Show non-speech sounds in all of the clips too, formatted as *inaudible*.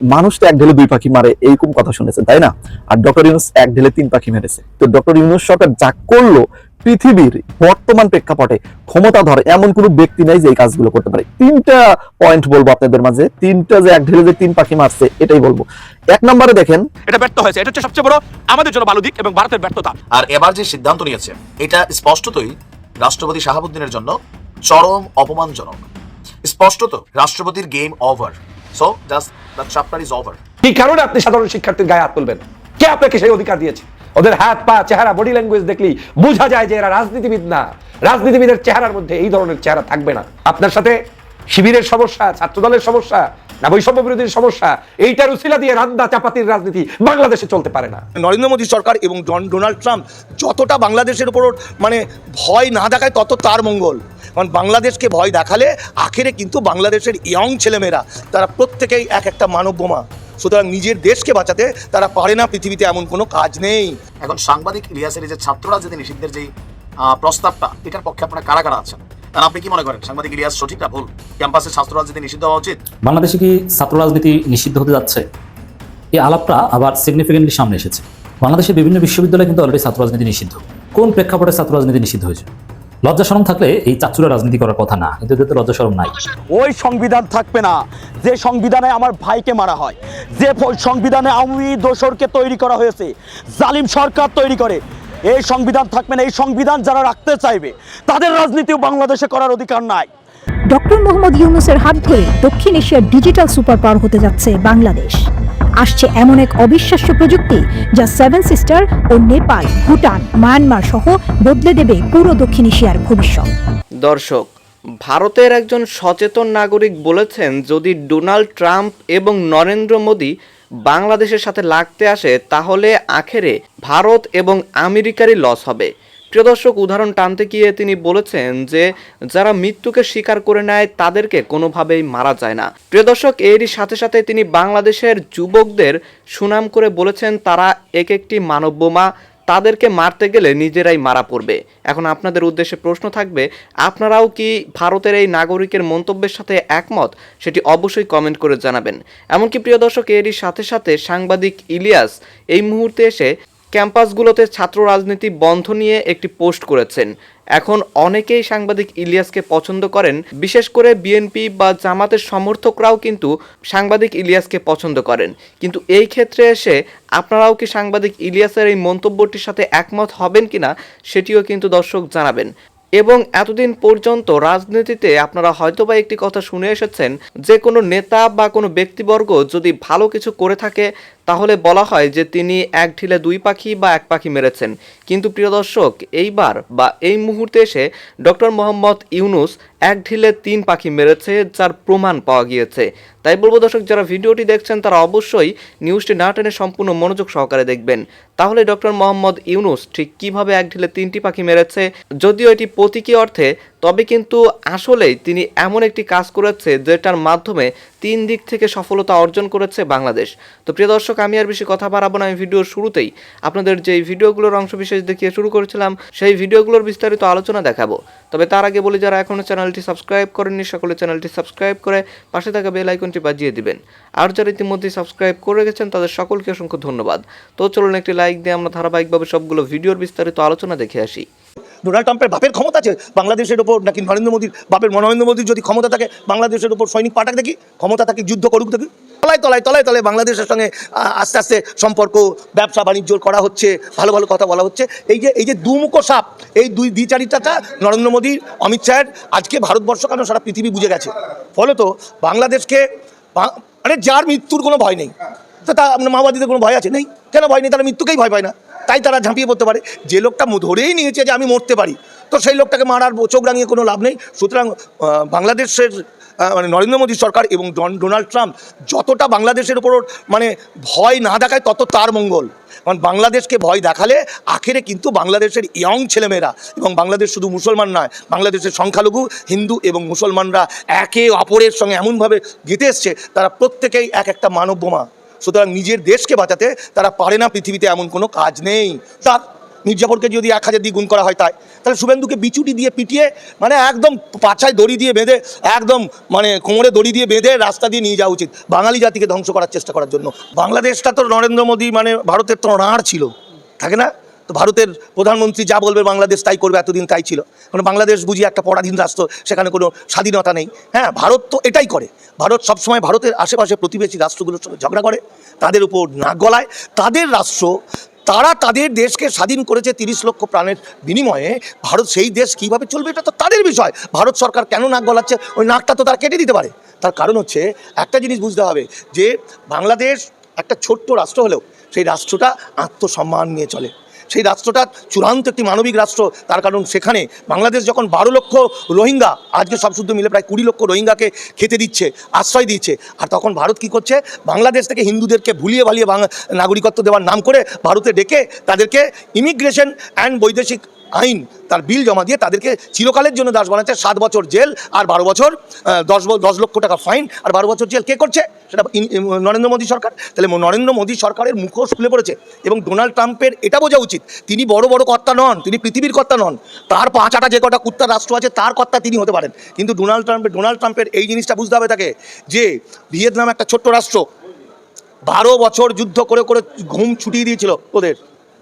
মানুষ তো এক ঢেলে দুই পাখি মারে এইরকম কথা শুনেছেন তাই না? আর ডক্টর ইউনুস এক ঢেলে তিন পাখি মেরেছে। তো ডক্টর ইউনুস সরকার যা করল পৃথিবীর বর্তমান প্রেক্ষাপটে ক্ষমতা ধরে এমন কোনো ব্যক্তি নাই যে এই কাজগুলো করতে পারে। তিনটা পয়েন্ট বলব আপনাদের মাঝে তিনটা যে এক ঢেলে যে তিন পাখি মারছে এটাই বলব। এক নম্বরে দেখেন এটা ব্যর্থ হয়েছে এটা হচ্ছে সবচেয়ে বড় আমাদের জন্য ভালো দিক এবং ভারতের ব্যর্থতা। আর এবার যে সিদ্ধান্ত নিয়েছে এটা স্পষ্টতই রাষ্ট্রপতি শাহাবুদ্দিনের জন্য চরম অপমানজনক। স্পষ্টত রাষ্ট্রপতির game over so just the chapter is over কি কারণে আপনি সাধারণ শিক্ষার্থীর গায়ে হাত তুলবেন? কে আপনাকে সেই অধিকার দিয়েছে? ওদের হাত পা চেহারা বডি ল্যাঙ্গুয়েজ দেখলেই বোঝা যায় যে এরা রাজনীতিবিদ না। রাজনীতিবিদের চেহারার মধ্যে এই ধরনের চেহারা থাকবে না। আপনার সাথে শিবিরের সমস্যা ছাত্রদলের সমস্যা না বৈষম্য বিরোধীর সমস্যা এইটার উসিলা দিয়ে রান্দা চাপাতির রাজনীতি বাংলাদেশে চলতে পারে না। নরেন্দ্র মোদী সরকার এবং জন ডোনাল্ড ট্রাম্প যতটা বাংলাদেশের উপর মানে ভয় না দেখায় তত তার মঙ্গল। কারণ বাংলাদেশকে ভয় দেখালে আখেরে কিন্তু বাংলাদেশের ইয়ং ছেলেমেয়েরা তারা প্রত্যেকেই এক একটা মানব বোমা সুতরাং নিজের দেশকে বাঁচাতে তারা পারে না পৃথিবীতে এমন কোনো কাজ নেই। এখন সাংবাদিক ইলিয়াসের যে ছাত্ররা যদি নিষিদ্ধের যে প্রস্তাবটা এটার পক্ষে আপনারা কারা কারা আছেন? আর আপনি কি মনে করেন? সাংবাদিক ইলিয়াস সঠিক না ভুল। ক্যাম্পাসে ছাত্র রাজনীতি নিষিদ্ধ হওয়া উচিত? বাংলাদেশে কি ছাত্র রাজনীতি নিষিদ্ধ হতে যাচ্ছে? এই আলাপটা আবার সিগনিফিকেন্টলি সামনে এসেছে। বাংলাদেশের বিভিন্ন বিশ্ববিদ্যালয়ে কিন্তু অলরেডি ছাত্র রাজনীতি নিষিদ্ধ। কোন প্রেক্ষাপটে ছাত্র রাজনীতি নিষিদ্ধ হয়েছে? লজ্জা শরম থাকলে এই চাচুরা রাজনীতি করার কথা না কিন্তু এদের তো লজ্জা শরম নাই। ওই সংবিধান থাকবে না যে সংবিধানে আমার ভাইকে মারা হয় যে সংবিধানে আওয়ামী দোসরকে তৈরি করা হয়েছে জালিম সরকার তৈরি করে এই সংবিধান থাকবে না এই সংবিধান যারা রাখতে চাইবে তাদের রাজনীতিও বাংলাদেশে করার অধিকার নাই। ডক্টর মোহাম্মদ ইউনুসের হাত ধরে দক্ষিণ এশিয়ার ডিজিটাল সুপার পাওয়ার হতে যাচ্ছে বাংলাদেশ। আসছে এমন এক অবিশ্বাস্য প্রযুক্তি যা সেভেন সিস্টার ও নেপাল, ভুটান, মায়ানমার সহ বদলে দেবে পুরো দক্ষিণ এশিয়ার ভবিষ্যৎ। দর্শক, ভারতের একজন সচেতন নাগরিক বলেছেন, যদি ডোনাল্ড ট্রাম্প এবং নরেন্দ্র মোদী বাংলাদেশের সাথে লাগতে আসে, তাহলে আখেরে ভারত এবং আমেরিকারই লস হবে। প্রিয় দর্শক, উদাহরণ টানতে গিয়ে তিনি বলেছেন যে, যারা মৃত্যুকে স্বীকার করে নেয়, তাদেরকে কোনোভাবেই মারা যায় না। প্রিয় দর্শক, এরই সাথে সাথে তিনি বাংলাদেশের যুবকদের সুনাম করে বলেছেন, তারা এক একটি মানব বোমা, তাদেরকে মারতে গেলে নিজেরাই মারা পড়বে। এখন আপনাদের উদ্দেশ্যে প্রশ্ন থাকবে, আপনারাও কি ভারতের এই নাগরিকের মন্তব্যের সাথে একমত? সেটি অবশ্যই কমেন্ট করে জানাবেন। এমনকি প্রিয় দর্শক, এরই সাথে সাথে সাংবাদিক ইলিয়াস এই মুহূর্তে এসে ক্যাম্পাসগুলোতে ছাত্র রাজনীতি বন্ধ নিয়ে একটি পোস্ট করেছেন। এখন অনেকেই সাংবাদিক ইলিয়াসকে পছন্দ করেন। বিশেষ করে বিএনপি বা জামাতের সমর্থকরাও কিন্তু সাংবাদিক ইলিয়াসকে পছন্দ করেন। কিন্তু এই ক্ষেত্রে এসে আপনারাও কি সাংবাদিক ইলিয়াসের এই মন্তব্যটির সাথে একমত হবেন কিনা সেটিও কিন্তু দর্শক জানাবেন। এবং এতদিন পর্যন্ত রাজনীতিতে আপনারা হয়তোবা একটি কথা শুনে এসেছেন, যে কোনো নেতা বা কোনো ব্যক্তিবর্গ যদি ভালো কিছু করে থাকে তাহলে বলা হয় যে তিনি এক ঢিলে দুই পাখি বা এক পাখি মেরেছেন। কিন্তু প্রিয় দর্শক, এইবার বা এই মুহূর্তে এসে ডক্টর মোহাম্মদ ইউনুস এক ঢিলে তিন পাখি মেরেছে, যার প্রমাণ পাওয়া গিয়েছে। তাই বলব দর্শক, যারা ভিডিওটি দেখছেন, তারা অবশ্যই নিউজটি না টেনে সম্পূর্ণ মনোযোগ সহকারে দেখবেন। তাহলে ডক্টর মোহাম্মদ ইউনুস ঠিক কীভাবে এক ঢিলে তিনটি পাখি মেরেছে? যদিও এটি প্রতীকী অর্থে তবে কিন্তু আসলেই তিনি এমন একটি কাজ করেছে যেটার মাধ্যমে তিন দিক থেকে সফলতা অর্জন করেছে বাংলাদেশ। তো প্রিয় দর্শক, আমি আর বেশি কথা বাড়াবো না, আমি ভিডিওর শুরুতেই আপনাদের যে ভিডিওগুলোর অংশ বিশেষ দেখিয়ে শুরু করেছিলাম, সেই ভিডিওগুলোর বিস্তারিত আলোচনা দেখাবো। তবে তার আগে বলি, যারা এখনও চ্যানেলটি সাবস্ক্রাইব করেননি, সকলে চ্যানেলটি সাবস্ক্রাইব করে পাশে থাকা বেল আইকনটি বাজিয়ে দিবেন। আর যারা ইতিমধ্যে সাবস্ক্রাইব করে রেখেছেন, তাদের সকলকে অসংখ্য ধন্যবাদ। তো চলুন একটি লাইক দিয়ে আমরা ধারাবাহিকভাবে সবগুলো ভিডিওর বিস্তারিত আলোচনা দেখে আসি। ডোনাল্ড ট্রাম্পের বাপের ক্ষমতা আছে বাংলাদেশের ওপর নাকি নরেন্দ্র মোদীর বাপের, নরেন্দ্র মোদীর যদি ক্ষমতা থাকে, বাংলাদেশের ওপর সৈনিক পাঠাক দেখি, ক্ষমতা থাকে, যুদ্ধ করুক দেখি। তলায় তলায় তলায় তলায় বাংলাদেশের সঙ্গে আস্তে আস্তে সম্পর্ক, ব্যবসা, বাণিজ্য করা হচ্ছে, ভালো ভালো কথা বলা হচ্ছে। এই যে এই যে দুমুখো সাপ, এই দুই দ্বিচারিতাটা নরেন্দ্র মোদী, অমিত শাহের, আজকে ভারতবর্ষ কেন সারা পৃথিবী বুঝে গেছে? ফলত বাংলাদেশকে আরে যার মৃত্যুর কোনো ভয় নেই তো, মাওবাদীদের কোনো ভয় আছে? নেই। কেন ভয় নেই? তারা মৃত্যুকেই ভয় পায় না। তাই তারা ঝাঁপিয়ে পড়তে পারে। যে লোকটা ধরেই নিয়েছে যে আমি মরতে পারি, তো সেই লোকটাকে মারার চোখ রাঙিয়ে কোনো লাভ নেই। সুতরাং বাংলাদেশের মানে নরেন্দ্র মোদী সরকার এবং ডন ডোনাল্ড ট্রাম্প যতটা বাংলাদেশের উপর মানে ভয় না দেখায়, তত তার মঙ্গল। কারণ বাংলাদেশকে ভয় দেখালে আখেরে কিন্তু বাংলাদেশের ইয়ং ছেলেমেয়েরা এবং বাংলাদেশ শুধু মুসলমান নয়, বাংলাদেশের সংখ্যালঘু, হিন্দু এবং মুসলমানরা একে অপরের সঙ্গে এমনভাবে গেঁথে এসছে, তারা প্রত্যেকেই এক একটা মানব বোমা সুতরাং নিজের দেশকে বাঁচাতে তারা পারে না পৃথিবীতে এমন কোনো কাজ নেই। তার মির্জাফরকে যদি এক হাজার দিয়ে গুণ করা হয় তাই। তাহলে শুভেন্দুকে বিচুটি দিয়ে পিটিয়ে মানে একদম পাছায় দড়ি দিয়ে বেঁধে, একদম মানে কোমরে দড়ি দিয়ে বেঁধে রাস্তা দিয়ে নিয়ে যাওয়া উচিত বাঙালি জাতিকে ধ্বংস করার চেষ্টা করার জন্য। বাংলাদেশটা তো নরেন্দ্র মোদী মানে ভারতের তো রাঁড় ছিল। থাকে না? তো ভারতের প্রধানমন্ত্রী যা বলবে বাংলাদেশ তাই করবে, এতদিন তাই ছিল। কারণ বাংলাদেশ বুঝি একটা পরাধীন রাষ্ট্র, সেখানে কোনো স্বাধীনতা নেই। হ্যাঁ ভারত তো এটাই করে। ভারত সবসময় ভারতের আশেপাশে প্রতিবেশী রাষ্ট্রগুলোর সঙ্গে ঝগড়া করে, তাদের উপর নাক গলায়। তাদের রাষ্ট্র, তারা তাদের দেশকে স্বাধীন করেছে তিরিশ লক্ষ প্রাণের বিনিময়ে। ভারত সেই দেশ কীভাবে চলবে, এটা তো তাদের বিষয়। ভারত সরকার কেন নাক গলাচ্ছে, ওই নাকটা তো তারা কেটে দিতে পারে। তার কারণ হচ্ছে, একটা জিনিস বুঝতে হবে, যে বাংলাদেশ একটা ছোট্ট রাষ্ট্র হলেও, সেই রাষ্ট্রটা আত্মসম্মান নিয়ে চলে। সেই রাষ্ট্রটা চূড়ান্ত একটি মানবিক রাষ্ট্র। তার কারণ সেখানে বাংলাদেশ যখন বারো লক্ষ রোহিঙ্গা, আজকে সব শুদ্ধ মিলে প্রায় কুড়ি লক্ষ রোহিঙ্গাকে খেতে দিচ্ছে, আশ্রয় দিচ্ছে। আর তখন ভারত কি করছে? বাংলাদেশ থেকে হিন্দুদেরকে ভুলিয়ে ভালিয়ে নাগরিকত্ব দেওয়ার নাম করে ভারতে ডেকে তাদেরকে ইমিগ্রেশন অ্যান্ড বৈদেশিক আইন, তার বিল জমা দিয়ে তাদেরকে চিরকালের জন্য দাস বানাচ্ছে। সাত বছর জেল আর বারো বছর দশ দশ লক্ষ টাকা ফাইন আর বারো বছর জেল। কে করছে? সেটা নরেন্দ্র মোদী সরকার। তাহলে নরেন্দ্র মোদী সরকারের মুখোশ খুলে পড়েছে এবং ডোনাল্ড ট্রাম্পের এটা বোঝা উচিত। তিনি বড় বড় কর্তা নন, তিনি পৃথিবীর কর্তা নন। তার পাঁচ আটা যে কটা কুত্তা রাষ্ট্র আছে, তার কর্তা তিনি হতে পারেন। কিন্তু ডোনাল্ড ট্রাম্পের ডোনাল্ড ট্রাম্পের এই জিনিসটা বুঝতে হবে তাকে যে ভিয়েতনাম একটা ছোট্ট রাষ্ট্র। বারো বছর যুদ্ধ করে করে ঘুম ছুটিয়ে দিয়েছিল ওদের।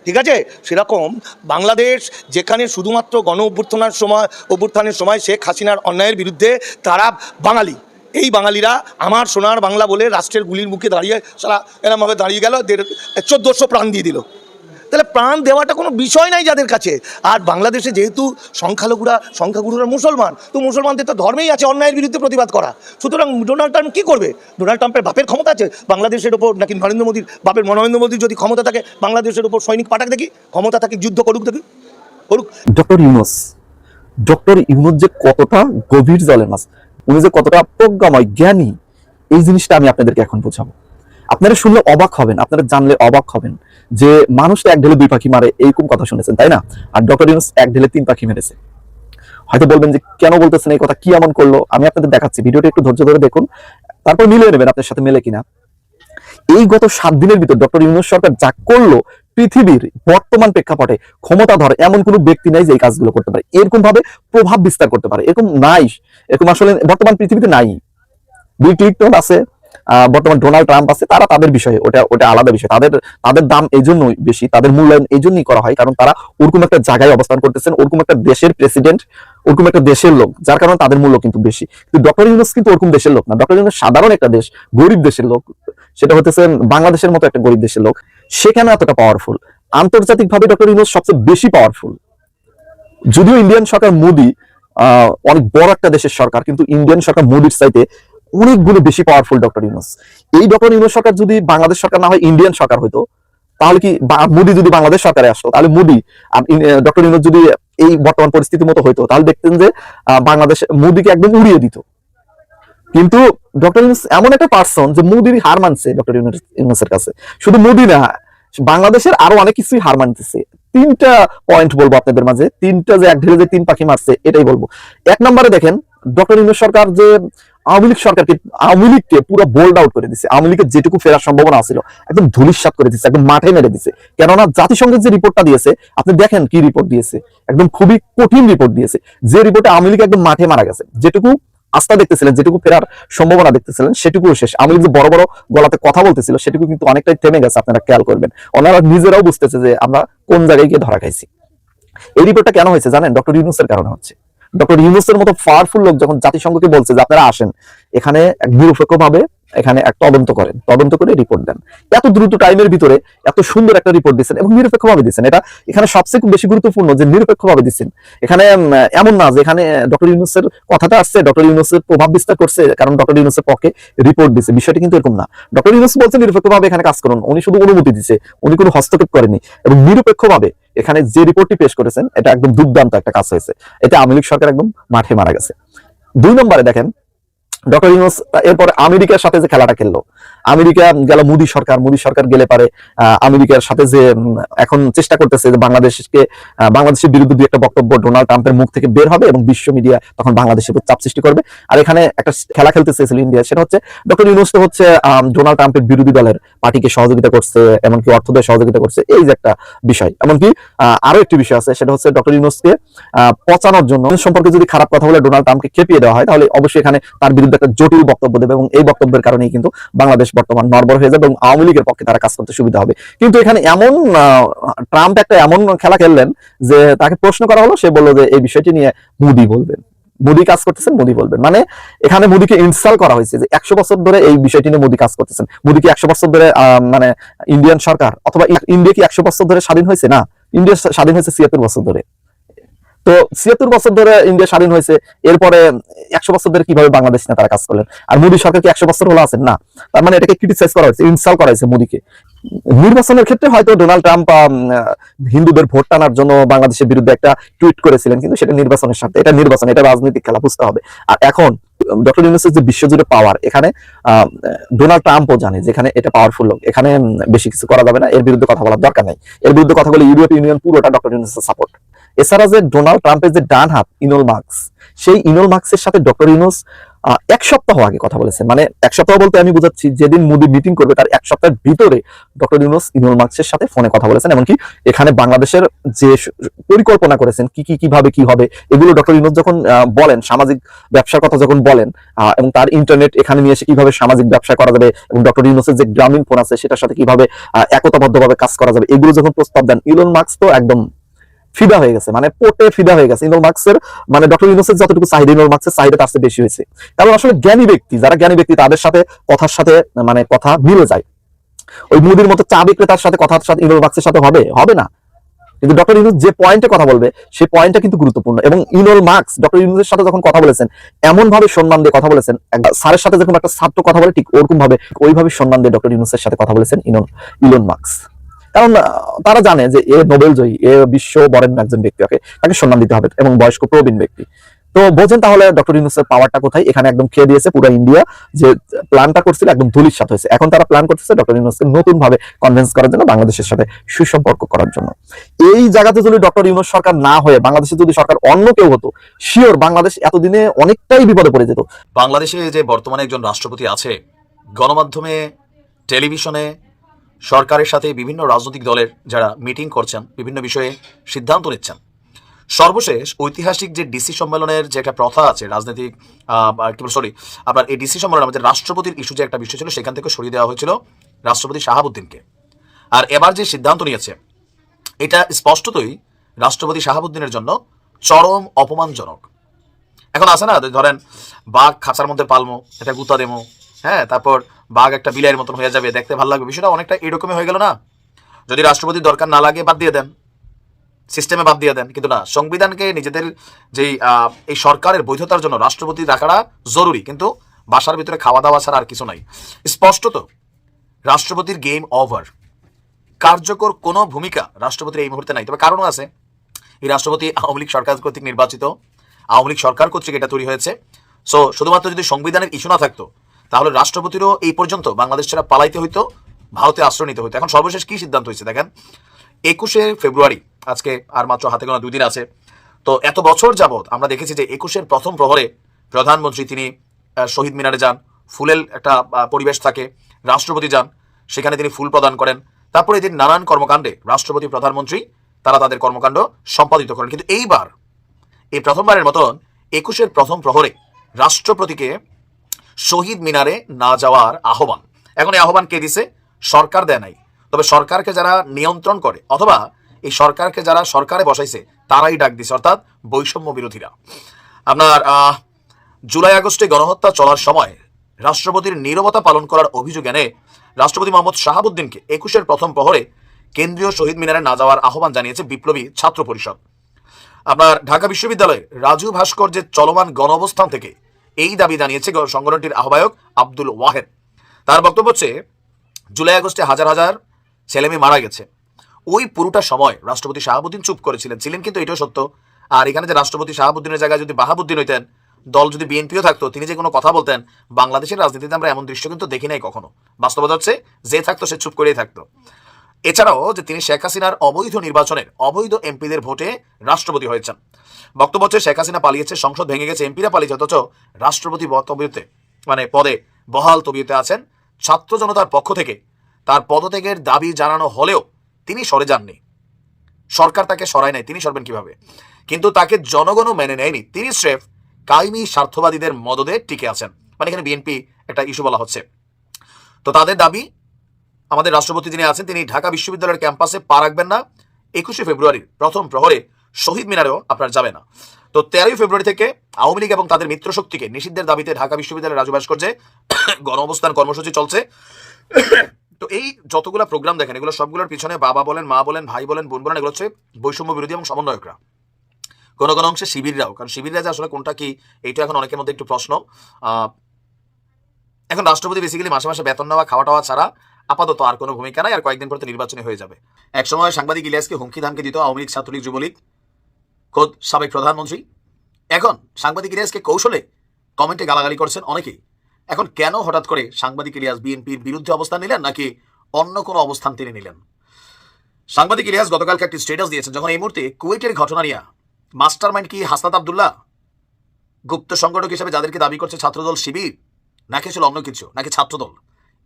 ঠিক আছে? সেরকম বাংলাদেশ যেখানে শুধুমাত্র গণ অভ্যুত্থানের সময় অভ্যুত্থানের সময় শেখ হাসিনার অন্যায়ের বিরুদ্ধে তারা বাঙালি। এই বাঙালিরা আমার সোনার বাংলা বলে রাষ্ট্রের গুলির মুখে দাঁড়িয়ে সারা এরমভাবে দাঁড়িয়ে গেল, দেড় চোদ্দোশো প্রাণ দিয়ে দিল। তাহলে প্রাণ দেওয়াটা কোনো বিষয় নাই যাদের কাছে। আর বাংলাদেশে যেহেতু সংখ্যালঘুরা, সংখ্যাগুরুরা মুসলমান, তো মুসলমানদের তো ধর্মেই আছে অন্যায়ের বিরুদ্ধে প্রতিবাদ করা। সুতরাং ডোনাল্ড ট্রাম্প কী করবে? ডোনাল্ড ট্রাম্পের বাপের ক্ষমতা আছে? বাংলাদেশের ওপর নাকি নরেন্দ্র মোদীর বাপের নরেন্দ্র মোদীর যদি ক্ষমতা থাকে, বাংলাদেশের ওপর সৈনিক পাঠাক দেখি, ক্ষমতা থাকে, যুদ্ধ করুক দেখি, করুক। ডক্টর ইউনুস ডক্টর ইউনুস যে কতটা গভীর জলের মাছ, উনি যে কতটা প্রজ্ঞাময়, জ্ঞানী, এই জিনিসটা আমি আপনাদেরকে এখন বোঝাবো। আপনারা শুনলে অবাক হবেন, আপনারা জানলে অবাক হবেন যে মানুষ এক ঢেলে দুই পাখি মারে, এইরকম কথা শুনেছেন, তাই না? আর ডক্টর ইউনুস এক ঢেলে তিন পাখি মেরেছে। হয়তো বলবেন যে কেন বলতেছেন এই কথা, কি এমন করল? আমি আপনাদের দেখাচ্ছি, ভিডিওটা একটু ধৈর্য ধরে দেখুন। তারপর মিলিয়ে নেবেন আপনার সাথে মেলে কিনা। এই গত সাত দিনের ভিতর ডক্টর ইউনুস সরকার যা করল, পৃথিবীর বর্তমান প্রেক্ষাপটে ক্ষমতাধর এমন কোনো ব্যক্তি নাই যে এই কাজগুলো করতে পারে। এরকম ভাবে প্রভাব বিস্তার করতে পারে। এরকম নাই। এরকম আসলে বর্তমান পৃথিবীতে নাই। বিল ক্লিন্টন আছে। বর্তমান ডোনাল্ড ট্রাম্প আছে, তারা তাদের বিষয়ে, ওটা ওটা আলাদা বিষয়। তাদের তাদের দাম এই জন্যই বেশি, তাদের মূল্যায়ন এই জন্যই করা হয়, কারণ তারা ওরকম একটা জায়গায় অবস্থান করতেছেন, ওরকম একটা দেশের প্রেসিডেন্ট ওরকম একটা দেশের লোক, যার কারণে তাদের মূল্য কিন্তু বেশি। কিন্তু ডক্টর ইউনুস কিন্তু ওরকম দেশের লোক না। ডক্টর ইউনুস সাধারণ একটা দেশ, গরিব দেশের লোক, সেটা হতেছে বাংলাদেশের মতো একটা গরিব দেশের লোক। সেখানে এতটা পাওয়ারফুল আন্তর্জাতিকভাবে ডক্টর ইউনুস সবচেয়ে বেশি পাওয়ারফুল যদিও ইন্ডিয়ান সরকার মোদি অনেক বড় একটা দেশের সরকার, কিন্তু ইন্ডিয়ান সরকার মোদির চাইতে অনেকগুলো বেশি পাওয়ারফুল ডক্টর ইউনুস। এই ডক্টর ইউনুস সরকার যদি বাংলাদেশ সরকার না হয় ইন্ডিয়ান সরকার হতো তাহলে কি মোদি যদি বাংলাদেশ সরকারে আসতো, তাহলে মোদি ডক্টর ইউনুস যদি এই বর্তমান পরিস্থিতির মতো হইতো, তাহলে দেখতেন যে বাংলাদেশ মোদিকে একদম উড়িয়ে দিত। কিন্তু ডক্টর ইউনুস এমন একটা পার্সন যে মোদির হার মানছে ডক্টর ইউনুসের কাছে। শুধু মোদি না, বাংলাদেশের আরও অনেক কিছুই হার মানতেছে। তিনটা পয়েন্ট বলব আপনাদের মাঝে। তিনটা যে এক ঢেলে যে তিন পাখি মারছে, এটাই বলব। এক নম্বরে দেখেন ডক্টর ইউনুস সরকার যে আওয়ামী লীগ সরকারকে, আওয়ামী লীগকে পুরো বোল্ড আউট করে দিচ্ছে আওয়ামী লীগের যেটুকু ফেরার সম্ভাবনা ছিল একদম ধুলিস্বাত করে দিচ্ছে একদম মাঠে মেরে দিচ্ছে কেননা জাতিসংঘের যে রিপোর্টটা দিয়েছে, আপনি দেখেন কি রিপোর্ট দিয়েছে। একদম খুবই কঠিন রিপোর্ট দিয়েছে। যে রিপোর্টে আওয়ামী লীগ একদম মাঠে মারা গেছে, যেটুকু আস্থা দেখতেছিলেন, যেটুকু ফেরার সম্ভাবনা দেখতেছিলেন সেটুকু শেষ। লীগ যে বড় বড় গলাতে কথা বলতেছিল, সেটুকু কিন্তু অনেকটাই থেমে গেছে, আপনারা খেয়াল করবেন। ওনারা নিজেরাও বুঝতেছে যে আমরা কোন জায়গায় গিয়ে ধরা খাইছি। এই রিপোর্টটা কেন হয়েছে জানেন? ডক্টর ইউনুসের কারণে হচ্ছে। ডক্টর ইউনুসের মতো পাওয়ারফুল লোক যখন জাতিসংঘকে বলছে যে, আপনারা আসেন, এখানে এক নিরপেক্ষ ভাবে এখানে এক তদন্ত করেন। তদন্ত করে রিপোর্ট দেন। এত দ্রুত টাইমের ভিতরে এত সুন্দর একটা রিপোর্ট দিচ্ছেন এবং নিরপেক্ষ ভাবে দিচ্ছেন। এটা এখানে সবচেয়ে বেশি গুরুত্বপূর্ণ যে নিরপেক্ষ ভাবে দিচ্ছেন। এখানে এমন না যে এখানে ডক্টর ইউনুসের কথাটা আসছে ডক্টর ইউনুসের প্রভাব বিস্তার করছে, কারণ ডক্টর ইউনুসের পক্ষে রিপোর্ট দিচ্ছে। বিষয়টা কিন্তু এরকম না। ডক্টর ইউনুস বলছে নিরপেক্ষ ভাবে এখানে কাজ করুন। উনি শুধু অনুমতি দিচ্ছে। উনি কোনো হস্তক্ষেপ করেনি এবং নিরপেক্ষ ভাবে এখানে যে রিপোর্টটি পেশ করেছেন, এটা একদম দুর্দান্ত একটা কাজ হয়েছে। এতে আওয়ামী সরকার একদম মাঠে মারা গেছে। দুই নম্বরে দেখেন ডক্টর ইউনুস, এরপরে আমেরিকার সাথে যে খেলাটা খেললো, আমেরিকা গেল মোদী সরকার মোদী সরকার গেলে পারে আমেরিকার সাথে যে এখন চেষ্টা করতেছে যে বাংলাদেশকে বাংলাদেশের বিরুদ্ধে দুই একটা বক্তব্য ডোনাল্ড ট্রাম্পের মুখ থেকে বের হবে এবং বিশ্ব মিডিয়া তখন বাংলাদেশের উপর চাপ সৃষ্টি করবে। আর এখানে একটা খেলা খেলতে চেয়েছিল ইন্ডিয়া, সেটা হচ্ছে ডক্টর ইউনুস তো হচ্ছে ডোনাল্ড ট্রাম্পের বিরোধী দলের পার্টিকে সহযোগিতা করছে, এমনকি অর্থ দিয়ে সহযোগিতা করছে, এই যে একটা বিষয়। এমনকি আরও একটি বিষয় আছে, সেটা হচ্ছে ডক্টর ইউনুসকে পচানোর জন্য সম্পর্কে যদি খারাপ কথা বলে ডোনাল্ড ট্রাম্পকে খেপিয়ে দেওয়া হয়, তাহলে অবশ্যই এখানে তার বিরুদ্ধে একটা জটিল বক্তব্য দেবে এবং এই বক্তব্যের কারণেই কিন্তু বাংলাদেশ বর্তমান নর্বর হয়ে যাবে এবং আওয়ামী লীগের পক্ষে তারা কাজ করতে সুবিধা হবে। কিন্তু এখানে এমন ট্রাম্প একটা এমন খেলা খেললেন যে তাকে প্রশ্ন করা হলো, সে বলল যে এই বিষয়টি নিয়ে মোদি বলবেন। মোদি কাজ করতেছেন, মোদি বলবেন। মানে এখানে মোদিকে ইনস্টল করা হয়েছে যে একশো বছর ধরে এই বিষয়টি নিয়ে মোদি কাজ করতেছেন। মোদি কি একশো বছর ধরে মানে ইন্ডিয়ান সরকার? অথবা ইন্ডিয়া কি একশো বছর ধরে স্বাধীন হয়েছে? না, ইন্ডিয়া স্বাধীন হয়েছে ছিয়াত্তর বছর ধরে। তো ছিয়াত্তর বছর ধরে ইন্ডিয়া স্বাধীন হয়েছে, এরপরে একশো বছর ধরে কীভাবে বাংলাদেশ নিয়ে তারা কাজ করলেন? আর মোদী সরকার কি একশো বছর হলো আছেন? না। তার মানে এটাকে ক্রিটিসাইজ করা হয়েছে ইনস্টল করা হয়েছে মোদীকে। নির্বাচনের ক্ষেত্রে হয়তো ডোনাল্ড ট্রাম্প হিন্দুদের ভোট টানার জন্য বাংলাদেশের বিরুদ্ধে একটা টুইট করেছিলেন, কিন্তু সেটা নির্বাচনের সাথে এটা নির্বাচন, এটা রাজনৈতিক খেলা, বুঝতে হবে। আর এখন, ডক্টর ইউনুসের যে বিশ্বজুড়ে পাওয়ার এখানে ডোনাল্ড ট্রাম্পও জানে যেখানে এটা পাওয়ারফুল লোক। এখানে বেশি কিছু করা যাবে না, এর বিরুদ্ধে কথা বলার দরকার নেই। এর বিরুদ্ধে কথা বলে ইউরোপীয় ইউনিয়ন পুরোটা ডক্টর ইউনুসের সাপোর্ট এছাড়া যে ডোনাল্ড ট্রাম্পের যে ডান হাত ইনোল মার্কস সেই ইনোল মার্কসের সাথে ডক্টর ইউনুস আহ, এক সপ্তাহ আগে কথা বলেছেন। মানে এক সপ্তাহ বলতে আমি বুঝাচ্ছি যেদিন মোদি মিটিং করবে তার এক সপ্তাহের ভিতরে ডক্টর ইউনুস ইনোল মার্কসের সাথে ফোনে কথা বলেছেন। এমনকি এখানে বাংলাদেশের যে পরিকল্পনা করেছেন কি কি কীভাবে কি হবে এগুলো ডক্টর ইউনুস যখন বলেন সামাজিক ব্যবসার কথা যখন বলেন এবং তার ইন্টারনেট এখানে নিয়ে এসে কীভাবে সামাজিক ব্যবসা করা যাবে এবং ডক্টর ইউনুসের যে গ্রামীণ ফোন আছে সেটার সাথে কীভাবে একতাবদ্ধভাবে কাজ করা যাবে এগুলো যখন প্রস্তাব দেন ইলন মার্কস তো একদম ফিদা হয়ে গেছে মানে পোটে ফিদা হয়ে গেছে। ইনোল মার্কসের মানে ডক্টর ইউনুসের যতটুকু চাহিদা, ইনোল মার্কসের চাহিদা তার বেশি হয়েছে। কারণ আসলে জ্ঞানী ব্যক্তি, যারা জ্ঞানী ব্যক্তি, তাদের সাথে কথার সাথে মানে কথা মিলে যায়। ওই মুদির মতো চা বিক্রেতার সাথে কথার সাথে, ইনোল মার্কসের সাথে হবে? হবে না। কিন্তু ডক্টর ইউনুস যে পয়েন্টে কথা বলবে সেই পয়েন্টটা কিন্তু গুরুত্বপূর্ণ। এবং ইনোল মার্কস, ডক্টর ইউনুসের সাথে যখন কথা বলেছেন এমন ভাবে সম্মান দিয়ে কথা বলেছেন স্যারের সাথে যখন একটা ছাত্র কথা বলে, ঠিক ওরকম ভাবে ওইভাবে সম্মান দিয়ে ডক্টর ইউনুসের সাথে কথা বলেছেন ইনন ইলন মার্কস। কারণ তারা জানে যে এ নোবেল জয়ী, এ বিশ্ব বরেণ্য একজন ব্যক্তি তাকে সম্মান দিতে হবে এবং বয়স্ক প্রবীণ ব্যক্তি। তো বোঝেন তাহলে ডক্টর ইউনুসের পাওয়ারটা কোথায়? এখানে একদম খেয়ে দিয়েছে পুরো ইন্ডিয়া যে প্ল্যানটা করছিল, একদম ধুলির সাথে হয়েছে। এখন তারা প্ল্যান করতেছে ডক্টর ইউনুসকে নতুন ভাবে কনভিন্স করার জন্য বাংলাদেশের সাথে সুসম্পর্ক করার জন্য। এই জায়গাতে যদি ডক্টর ইউনুস সরকার না হয়ে, বাংলাদেশে যদি সরকার অন্য কেউ হতো শিওর বাংলাদেশ এতদিনে অনেকটাই বিপদে পড়ে যেত। বাংলাদেশে যে বর্তমানে একজন রাষ্ট্রপতি আছে, গণমাধ্যমে, টেলিভিশনে সরকারের সাথে বিভিন্ন রাজনৈতিক দলের যারা মিটিং করছেন, বিভিন্ন বিষয়ে সিদ্ধান্ত নিচ্ছেন। সর্বশেষ ঐতিহাসিক যে ডিসি সম্মেলনের যে একটা প্রথা আছে, রাজনৈতিক সরি আপনার এই ডিসি সম্মেলন আমাদের রাষ্ট্রপতির ইস্যু যে একটা বিষয় ছিল, সেখান থেকে সরিয়ে দেওয়া হয়েছিল রাষ্ট্রপতি শাহাবুদ্দিনকে। আর এবার যে সিদ্ধান্ত নিয়েছে, এটা স্পষ্টতই রাষ্ট্রপতি শাহাবুদ্দিনের জন্য চরম অপমানজনক। এখন আছে না, ধরেন বাঘ খাঁচার মধ্যে পালমো, এটা গুতা দেমো হ্যাঁ তারপর বাঘ একটা বিলাইয়ের মতন হয়ে যাবে, দেখতে ভালো লাগবে। বিষয়টা অনেকটা এরকমই হয়ে গেল না? যদি রাষ্ট্রপতির দরকার না লাগে, বাদ দিয়ে দেন। সিস্টেমে বাদ দিয়ে দেন। কিন্তু না, সংবিধানকে নিজেদের যেই এই সরকারের বৈধতার জন্য রাষ্ট্রপতি রাখাটা জরুরি। কিন্তু বাসার ভিতরে খাওয়া দাওয়া ছাড়া আর কিছু নাই। স্পষ্টত, রাষ্ট্রপতির গেম ওভার কার্যকর কোনো ভূমিকা রাষ্ট্রপতির এই মুহূর্তে নাই। তবে কারণও আছে। এই রাষ্ট্রপতি আওয়ামী লীগ সরকার কর্তৃক নির্বাচিত। আওয়ামী লীগ সরকার কর্তৃক এটা তৈরি হয়েছে। সো শুধুমাত্র যদি সংবিধানের ইস্যু না থাকতো তাহলে রাষ্ট্রপতিরও এই পর্যন্ত বাংলাদেশ ছাড়া পালাইতে হইতো, ভারতে আশ্রয় নিতে হইতো। এখন সর্বশেষ কি সিদ্ধান্ত হয়েছে দেখেন? একুশে ফেব্রুয়ারি, আজকে আর মাত্র হাতে গোনা দুই দিন আছে। তো এত বছর যাবৎ আমরা দেখেছি যে একুশের প্রথম প্রহরে প্রধানমন্ত্রী তিনি শহীদ মিনারে যান ফুলের একটা পরিবেশ থাকে, রাষ্ট্রপতি যান, সেখানে তিনি ফুল প্রদান করেন। তারপরে এদিন নানান কর্মকাণ্ডে রাষ্ট্রপতি, প্রধানমন্ত্রী, তারা তাদের কর্মকাণ্ড সম্পাদিত করেন। কিন্তু এইবার, এই প্রথমবারের মতন একুশের প্রথম প্রহরে রাষ্ট্রপতিকে শহীদ মিনারে না যাওয়ার আহ্বান। এখন এই আহ্বান কে দিছে? সরকার দেয় নাই। তবে সরকারকে যারা নিয়ন্ত্রণ করে, অথবা এই সরকারকে যারা সরকারে বসাইছে, তারাই ডাক দিছে, অর্থাৎ বৈষম্য বিরোধীরা। আপনার জুলাই আগস্টে গণহত্যা চলার সময় রাষ্ট্রপতির নীরবতা পালন করার অভিযোগ এনে রাষ্ট্রপতি মোহাম্মদ শাহাবুদ্দিনকে একুশের প্রথম প্রহরে কেন্দ্রীয় শহীদ মিনারে না যাওয়ার আহ্বান জানিয়েছে বিপ্লবী ছাত্র পরিষদ। আপনার, ঢাকা বিশ্ববিদ্যালয়ে রাজু ভাস্কর্যের চলমান গণ অবস্থান থেকে এই দাবি জানিয়েছে সংগঠনটির আহ্বায়ক আব্দুল ওয়াহেদ। তার বক্তব্য হচ্ছে, জুলাই আগস্টে হাজার হাজার ছেলেমেয়ে মারা গেছে। ওই পুরোটা সময় রাষ্ট্রপতি শাহাবুদ্দিন চুপ করেছিলেন। ছিলেন কিন্তু এটাও সত্য। আর এখানে যে রাষ্ট্রপতি শাহাবুদ্দিনের জায়গায় যদি বাহাবুদ্দিন হইতেন, দল যদি বিএনপিও থাকতো, তিনি যে কোনো কথা বলতেন, বাংলাদেশের রাজনীতিতে আমরা এমন দৃশ্য কিন্তু দেখি নাই কখনো। বাস্তবতা হচ্ছে, যে থাকতো সে চুপ করেই থাকতো। এছাড়াও যে তিনি শেখ হাসিনার অবৈধ নির্বাচনের অবৈধ এমপিদের ভোটে রাষ্ট্রপতি হয়েছেন। বক্তব্য হচ্ছে, শেখ হাসিনা পালিয়েছে, সংসদ ভেঙে গেছে, এমপিরা পালিয়েছে, অথচ রাষ্ট্রপতি তবিয়তে মানে পদে বহাল তবিয়তে আছেন। ছাত্র জনতার পক্ষ থেকে তার পদত্যাগের দাবি জানানো হলেও তিনি সরে যাননি। সরকার তাকে সরায় নাই, তিনি সরবেন কীভাবে? কিন্তু তাকে জনগণও মেনে নেয়নি। তিনি স্রেফ কায়েমি স্বার্থবাদীদের মদদে টিকে আছেন। মানে এখানে বিএনপি একটা ইস্যু বলা হচ্ছে। তো তাদের দাবি, আমাদের রাষ্ট্রপতি যিনি আছেন, তিনি ঢাকা বিশ্ববিদ্যালয়ের ক্যাম্পাসে পা রাখবেন না। একুশে ফেব্রুয়ারির প্রথম প্রহরে শহীদ মিনারেও আপনার যাবে না। তো তেরোই ফেব্রুয়ারি থেকে আওয়ামী লীগ এবং তাদের মিত্র শক্তিকে নিষিদ্ধের দাবিতে ঢাকা বিশ্ববিদ্যালয়ের রাজু ভাস্কর্যে *coughs* গণ অবস্থান কর্মসূচি চলছে। *coughs* তো এই যতগুলো প্রোগ্রাম দেখেন, এগুলো সবগুলোর পিছনে বাবা বলেন, মা বলেন, ভাই বলেন, বোন বলেন, এগুলো হচ্ছে বৈষম্য বিরোধী এবং সমন্বয়করা। কোনো কোনো অংশে শিবিররাও, কারণ শিবিররা যে আসলে কোনটা কি, এইটা এখন অনেকের মধ্যে একটু প্রশ্ন। এখন রাষ্ট্রপতি বেসিক্যালি মাসে মাসে বেতন নেওয়া, খাওয়া টাওয়া ছাড়া আপাতত আর কোনো ভূমিকা নাই, আর কয়েকদিন পর তো নির্বাচনে হয়ে যাবে। একসময় সাংবাদিক ইলিয়াসকে হুমকি ধামকি দিত আওয়ামী লীগ, ছাত্রলীগ, যুবলীগ। খোদ সাবেক প্রধানমন্ত্রী। এখন সাংবাদিক ইলিয়াসকে কৌশলে কমেন্টে গালাগালি করছেন অনেকেই। এখন কেন হঠাৎ করে সাংবাদিক ইলিয়াস বিএনপির বিরুদ্ধে অবস্থান নিলেন নাকি অন্য কোনো অবস্থান তিনি নিলেন? সাংবাদিক ইলিয়াস গতকালকে একটি স্টেটাস দিয়েছেন যখন এই মুহূর্তে কুয়েটের ঘটনা নিয়ে মাস্টার মাইন্ড কি হাসনাত আবদুল্লাহ, গুপ্ত সংগঠক হিসেবে যাদেরকে দাবি করছে ছাত্রদল শিবির, নাকি আসলে অন্য কিছু, নাকি ছাত্রদল,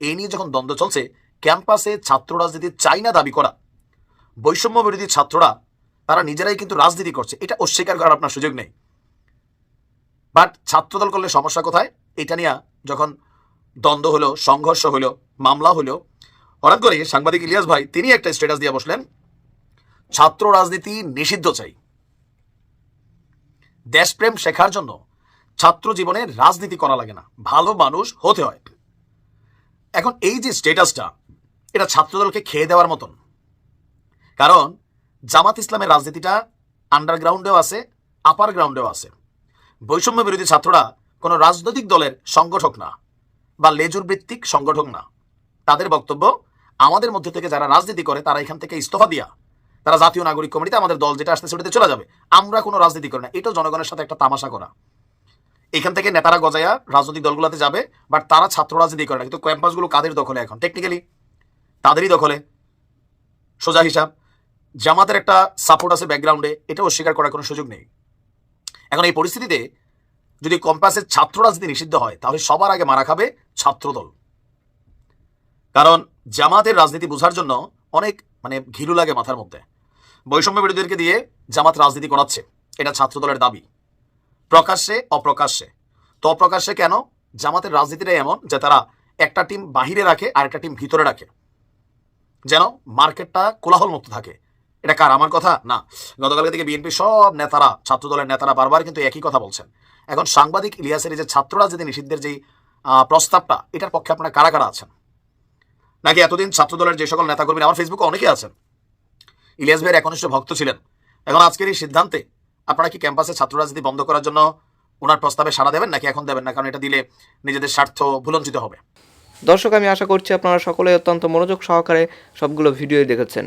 এই নিয়ে যখন দ্বন্দ্ব চলছে, ক্যাম্পাসে ছাত্র রাজনীতি চাই না দাবি করা, বৈষম্য বিরোধী ছাত্ররা তারা নিজেরাই কিন্তু রাজনীতি করছে। এটা অস্বীকার করার আপনার সুযোগ নেই। বাট ছাত্রদল করলে সমস্যা কোথায়? এটা নিয়ে যখন দ্বন্দ্ব হলো, সংঘর্ষ হলো, মামলা হলো, হঠাৎ করে সাংবাদিক ইলিয়াস ভাই তিনি একটা স্ট্যাটাস দিয়ে বসলেন, ছাত্র রাজনীতি নিষিদ্ধ চাই। দেশপ্রেম শেখার জন্য ছাত্র জীবনে রাজনীতি করা লাগে না। ভালো মানুষ হতে হয়। এখন এই যে স্টেটাসটা এটা ছাত্রদলকে খেয়ে দেওয়ার মতন। কারণ জামাত ইসলামের রাজনীতিটা আন্ডারগ্রাউন্ডেও আছে আপার গ্রাউন্ডেও আছে। বৈষম্য বিরোধী ছাত্ররা কোনো রাজনৈতিক দলের সংগঠক না বা লেজুর ভিত্তিক সংগঠক না। তাদের বক্তব্য, আমাদের মধ্যে থেকে যারা রাজনীতি করে, তারা এখান থেকে ইস্তফা দিয়া, তারা জাতীয় নাগরিক কমিটিতে আমাদের দল যেটা আসতে সেটাতে চলে যাবে। আমরা কোনো রাজনীতি করি না। এটাও জনগণের সাথে একটা তামাশা করা। এখান থেকে নেতারা গজায়া রাজনৈতিক দলগুলোতে যাবে বাট তারা ছাত্র রাজনীতি করে না। কিন্তু ক্যাম্পাসগুলো কাদের দখলে এখন? টেকনিক্যালি তাদেরই দখলে। সোজা হিসাব। জামাতের একটা সাপোর্ট আছে ব্যাকগ্রাউন্ডে এটা অস্বীকার করার কোনো সুযোগ নেই। এখন এই পরিস্থিতিতে যদি কম্পাসের ছাত্র রাজনীতি নিষিদ্ধ হয়, তাহলে সবার আগে মারা খাবে ছাত্রদল। কারণ জামাতের রাজনীতি বোঝার জন্য অনেক মানে ঘিলু লাগে মাথার মধ্যে। বৈষম্য বিরোধীদেরকে দিয়ে জামাত রাজনীতি করাচ্ছে, এটা ছাত্রদলের দাবি। প্রকাশ্যে, অপ্রকাশ্যে। তো অপ্রকাশ্যে কেন? জামাতের রাজনীতিটাই এমন যে তারা একটা টিম বাহিরে রাখে আর একটা টিম ভিতরে রাখে। যেন মার্কেটটা কোলাহল মুক্ত থাকে। এটা কার, আমার কথা? না। গতকালকে থেকে বিএনপি সব নেতারা ছাত্র দলের নেতারা বারবার কিন্তু একই কথা বলছেন। এখন সাংবাদিক ইলিয়াসের যে ছাত্ররা যদি নিষিদ্ধের যেই প্রস্তাবটা, এটার পক্ষে আপনারা কারা কারা আছেন? নাকি এতদিন ছাত্র দলের যে সকল নেতাকর্মী আমার ফেসবুকে অনেকে আছেন। ইলিয়াস ভাইয়ের একনিষ্ঠ ভক্ত ছিলেন। এখন আজকের এই সিদ্ধান্তে আপনারা কি ক্যাম্পাসে ছাত্র রাজনীতি বন্ধ করার জন্য ওনার প্রস্তাবে সাড়া দেবেন, নাকি এখন দেবেন না? কারণ এটা দিলে নিজেদের স্বার্থ ভুলঞ্চিত হবে। দর্শক, আমি আশা করছি আপনারা সকলে অত্যন্ত মনোযোগ সহকারে সবগুলো ভিডিও দেখেছেন।